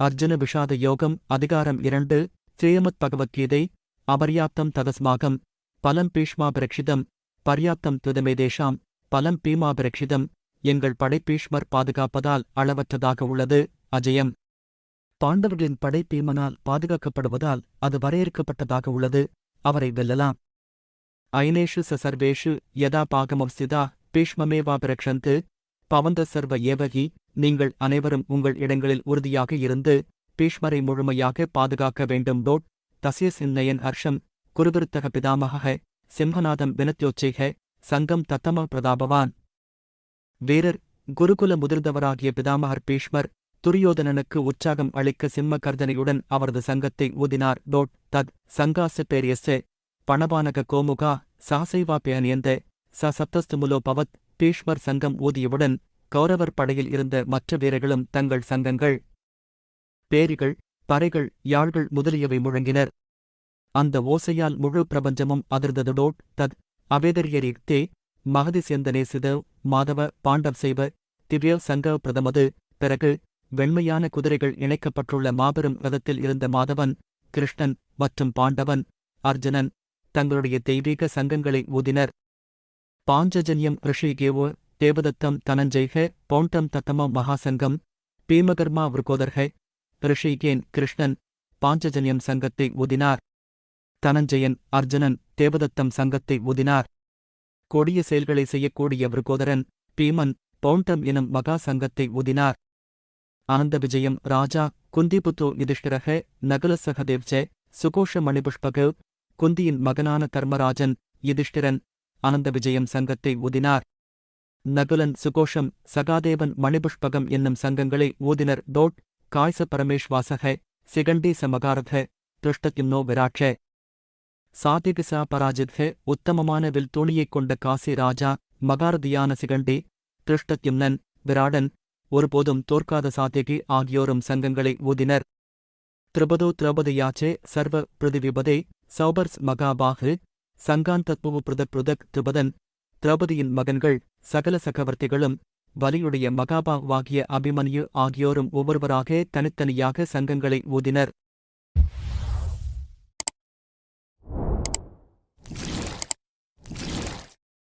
அர்ஜுன விஷாத யோகம் அதிகாரம் இரண்டு ஸ்ரீமத் பகவத்கீதை அபர்யாப்தம் ததஸ்மாகம் பலம் பீஷ்மாபிரக்ஷிதம் பர்யாப்தம் துதமேதேஷாம் பலம் பீமாபிரக்ஷிதம் எங்கள் படைப்பீஷ்மர் பாதுகாப்பதால் அளவற்றதாக உள்ளது அஜயம். பாண்டவர்களின் படை பீமனால் பாதுகாக்கப்படுவதால் அது வரையறுக்கப்பட்டதாக உள்ளது அவரை வெல்லலாம். ஐனேஷு ச சர்வேஷு யதா பீஷ்மமேவா பீஷ்மமேவாபிரக்ஷந்து பவந்த சர்வ ஏவகி நீங்கள் அனைவரும் உங்கள் இடங்களில் உறுதியாக இருந்து பீஷ்மரை முழுமையாக பாதுகாக்க வேண்டும். டோட் தசியசின்னயன் ஹர்ஷம் குருவிருத்தக பிதாமக சிம்ஹநாதம் வினத்யோச்சைக சங்கம் தத்தம பிரதாபவான். வீரர் குருகுல முதிர்ந்தவராகிய பிதாமகர் பீஷ்மர் துரியோதனனுக்கு உற்சாகம் அளிக்க சிம்ம கர்தனையுடன் அவரது சங்கத்தை ஊதினார். டோட் தத் சங்காச பேரியஸ்ஸ பணபானக கோமுகா சாசைவா பேனியந்த ச சப்தஸ்துமுலோ பவத் பீஷ்மர் சங்கம் ஊதியவுடன் கௌரவர் படையில் இருந்த மற்ற வீரர்களும் தங்கள் சங்கங்கள் பேரிகள் பறைகள் யாழ்கள் முதலியவை முழங்கினர். அந்த ஓசையால் முழு பிரபஞ்சமும் அதிர்ந்ததுடோட் தத் அவேதரியரிக்தே மகதி சேந்தனே சிதவ் மாதவ பாண்டவ் செய்வ திவ்ய சங்கவ் பிரதமது பிறகு வெண்மையான குதிரைகள் இணைக்கப்பட்டுள்ள மாபெரும் ரதத்தில் இருந்த மாதவன் கிருஷ்ணன் மற்றும் பாண்டவன் அர்ஜுனன் தங்களுடைய தெய்வீக சங்கங்களை ஊதினர். பாஞ்சஜன்யம் ரிஷிகேவோ தேவதத்தம் தனஞ்செய்க பௌண்டம் தத்தம மகாசங்கம் பீமகர்மா விருகோதர்க ரிஷிகேன் கிருஷ்ணன் பாஞ்சஜன்யம் சங்கத்தை ஊதினார் தனஞ்சயன் அர்ஜுனன் தேவதத்தம் சங்கத்தை ஊதினார் கொடிய செயல்களை செய்யக்கூடிய விருகோதரன் பீமன் பௌண்டம் எனும் மகா சங்கத்தை ஊதினார் ஆனந்த விஜயம் ராஜா குந்திபுத்து யுதிஷ்டிரக நகுல சகதேவ்ச சுகோஷ மணிபுஷ்பக குந்தியின் மகனான தர்மராஜன் யுதிஷ்டிரன் ஆனந்த விஜயம் சங்கத்தை ஊதினார் நகுலன் சுகோஷம் சகாதேவன் மணிபுஷ்பகம் என்னும் சங்கங்களை ஊதினர் தோட் காய்ச பரமேஷ்வாசக சிகண்டி சமகாரத திருஷ்டத்யும்னோ விராட்ச. சாதிகிசா பராஜித்க உத்தமமான வில் துணியைக் கொண்ட காசி ராஜா மகாரதியான சிகண்டி திருஷ்டத்யும்னன் விராடன் ஒருபோதும் தோற்காத சாத்திகி ஆகியோரும் சங்கங்களை ஊதினர் திரிபதோ திரௌபதியாச்சே சர்வ பிருதிவிபதே சௌபர்ஸ் மகாபாகு சங்கான் பிரதக் பிருதக் பிருதக் திரிபதன் திரௌபதியின் மகன்கள் சகல சக்கரவர்த்திகளும் வலியுடைய மகாபாவாகிய அபிமன்யு ஆகியோரும் ஒவ்வொருவராக தனித்தனியாக சங்கங்களை ஊதினர்.